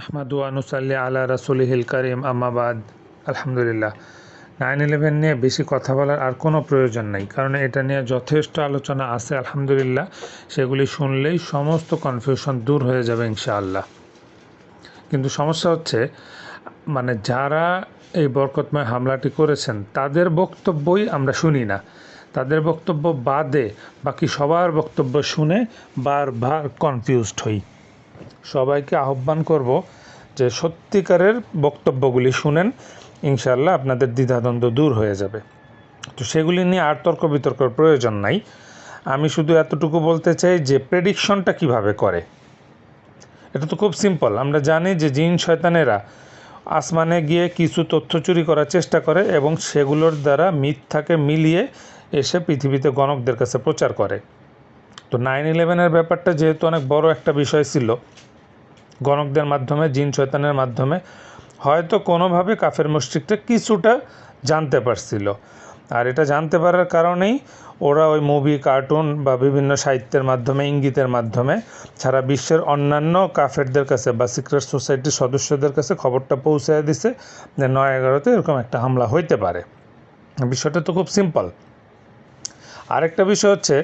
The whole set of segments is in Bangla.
আহমাদু আনুসাল্লি আলা রাসুলিহিল করিম আম্মাবাদ আলহামদুলিল্লাহ। নাইন ইলেভেন নিয়ে বেশি কথা বলার আর কোনো প্রয়োজন নেই, কারণ এটা নিয়ে যথেষ্ট আলোচনা আছে, আলহামদুলিল্লাহ। সেগুলি শুনলেই সমস্ত কনফিউশন দূর হয়ে যাবে, ইনশাআল্লাহ। কিন্তু সমস্যা হচ্ছে মানে যারা এই বরকতময় হামলাটি করেছেন, তাদের বক্তব্যই আমরা শুনি না। তাদের বক্তব্য বাদে বাকি সবার বক্তব্য শুনে বারবার কনফিউজড হই। সবাইকে আহ্বান করব যে সত্যিকারের বক্তব্যগুলি শুনেন ইনশাল্লাহ আপনাদের দ্বিধাদ্বন্দ্ব দূর হয়ে যাবে। তো সেগুলি নিয়ে আর তর্ক বিতর্কের প্রয়োজন নাই। আমি শুধু এতটুকু বলতে চাই যে প্রেডিকশনটা কীভাবে করে? এটা তো খুব সিম্পল আমরা জানি যে জিন শয়তানেরা আসমানে গিয়ে কিছু তথ্য চুরি করার চেষ্টা করে এবং সেগুলোর দ্বারা মিথ্যাকে মিলিয়ে এসে পৃথিবীতে গণকদের কাছে প্রচার করে। তো নাইন ইলেভেনের ব্যাপারটা যেহেতু অনেক বড় একটা বিষয় ছিল, গণকদের মাধ্যমে, জিন শয়তানের মাধ্যমে, হয়তো কোনোভাবে কাফের মুশ্রিকটা কিছুটা জানতে পারছিল। আর এটা জানতে পারার কারণেই ওরা ওই মুভি, কার্টুন বা বিভিন্ন সাহিত্যের মাধ্যমে, ইঙ্গিতের মাধ্যমে সারা বিশ্বের অন্যান্য কাফেরদের কাছে বা সিক্রেট সোসাইটির সদস্যদের কাছে খবরটা পৌঁছে দিছে যে নয় এগারোতে এরকম একটা হামলা হইতে পারে। বিষয়টা তো খুব সিম্পল আরেকটা বিষয় হচ্ছে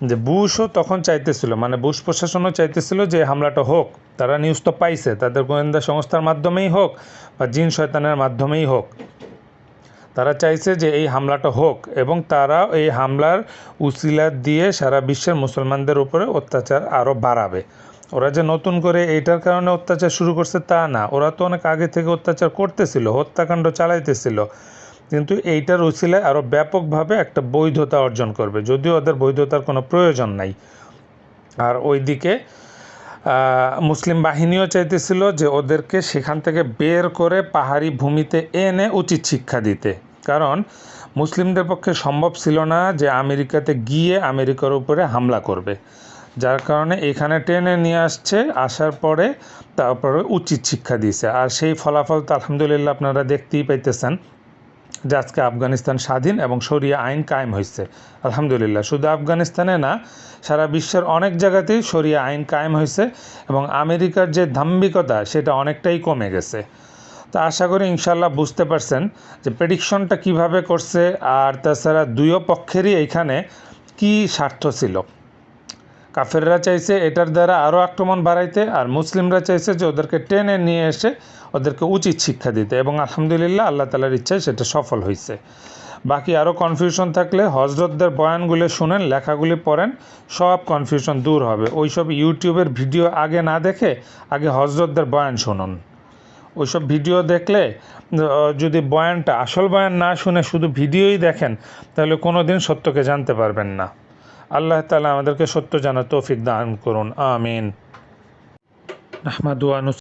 যে বুশও তখন চাইতেছিল মানে বুশ প্রশাসনও চাইতেছিল যে হামলাটা হোক। তারা নিউজ তো পাইছে, তাদের গোয়েন্দা সংস্থার মাধ্যমেই হোক বা জিন শয়তানের মাধ্যমেই হোক। তারা চাইছে যে এই হামলাটা হোক এবং তারা এই হামলার উসিলা দিয়ে সারা বিশ্বের মুসলমানদের উপরে অত্যাচার আরও বাড়াবে। ওরা যে নতুন করে এইটার কারণে অত্যাচার শুরু করছে তা না। ওরা তো অনেক আগে থেকে অত্যাচার করতেছিল, হত্যাকাণ্ড চালাইতেছিল। কিন্তু এইটার উচিলায় আরও ব্যাপকভাবে একটা বৈধতা অর্জন করবে, যদিও ওদের বৈধতার কোনো প্রয়োজন নাই। আর ওইদিকে মুসলিম বাহিনীও চাইতেছিল যে ওদেরকে সেখান থেকে বের করে পাহাড়ি ভূমিতে এনে উচিত শিক্ষা দিতে। কারণ মুসলিমদের পক্ষে সম্ভব ছিল না যে আমেরিকাতে গিয়ে আমেরিকার উপরে হামলা করবে। যার কারণে এখানে টেনে নিয়ে আসছে, আসার পরে তারপরে উচিত শিক্ষা দিয়েছে। আর সেই ফলাফল তো আলহামদুলিল্লাহ আপনারা দেখতেই পাইতেছেন। যে আজকে আফগানিস্তান স্বাধীন এবং সরিয়া আইন কায়েম হয়েছে। আলহামদুলিল্লাহ, শুধু আফগানিস্তানে না, সারা বিশ্বের অনেক জায়গাতেই সরিয়া আইন কায়েম হয়েছে এবং আমেরিকার যে দাম্ভিকতা সেটা অনেকটাই কমে গেছে। তো আশা করি ইনশাল্লাহ বুঝতে পারছেন যে প্রেডিকশনটা কীভাবে করছে, আর তাছাড়া দুইও পক্ষেরই এইখানে কি স্বার্থ ছিল। কাফেররা চাইছে এটার দ্বারা আরও আক্রমণ বাড়াইতে, আর মুসলিমরা চাইছে যে ওদেরকে টেনে নিয়ে এসে ওদেরকে উচিত শিক্ষা দিতে। এবং আলহামদুলিল্লাহ আল্লাহ তালার ইচ্ছায় সেটা সফল হয়েছে বাকি আরও কনফিউশন থাকলে হজরতদের বয়ানগুলো শুনেন, লেখাগুলি পড়েন, সব কনফিউশন দূর হবে। ওইসব ইউটিউবের ভিডিও আগে না দেখে আগে হজরতদের বয়ান শুনুন। ওইসব ভিডিও দেখলে যদি বয়ানটা আসল বয়ান না শুনে শুধু ভিডিওই দেখেন, তাহলে কোনো দিন সত্যকে জানতে পারবেন না। আল্লাহ তালা আমাদেরকে সত্য জানা তৌফিক দান করুন আমিন। আহমাদু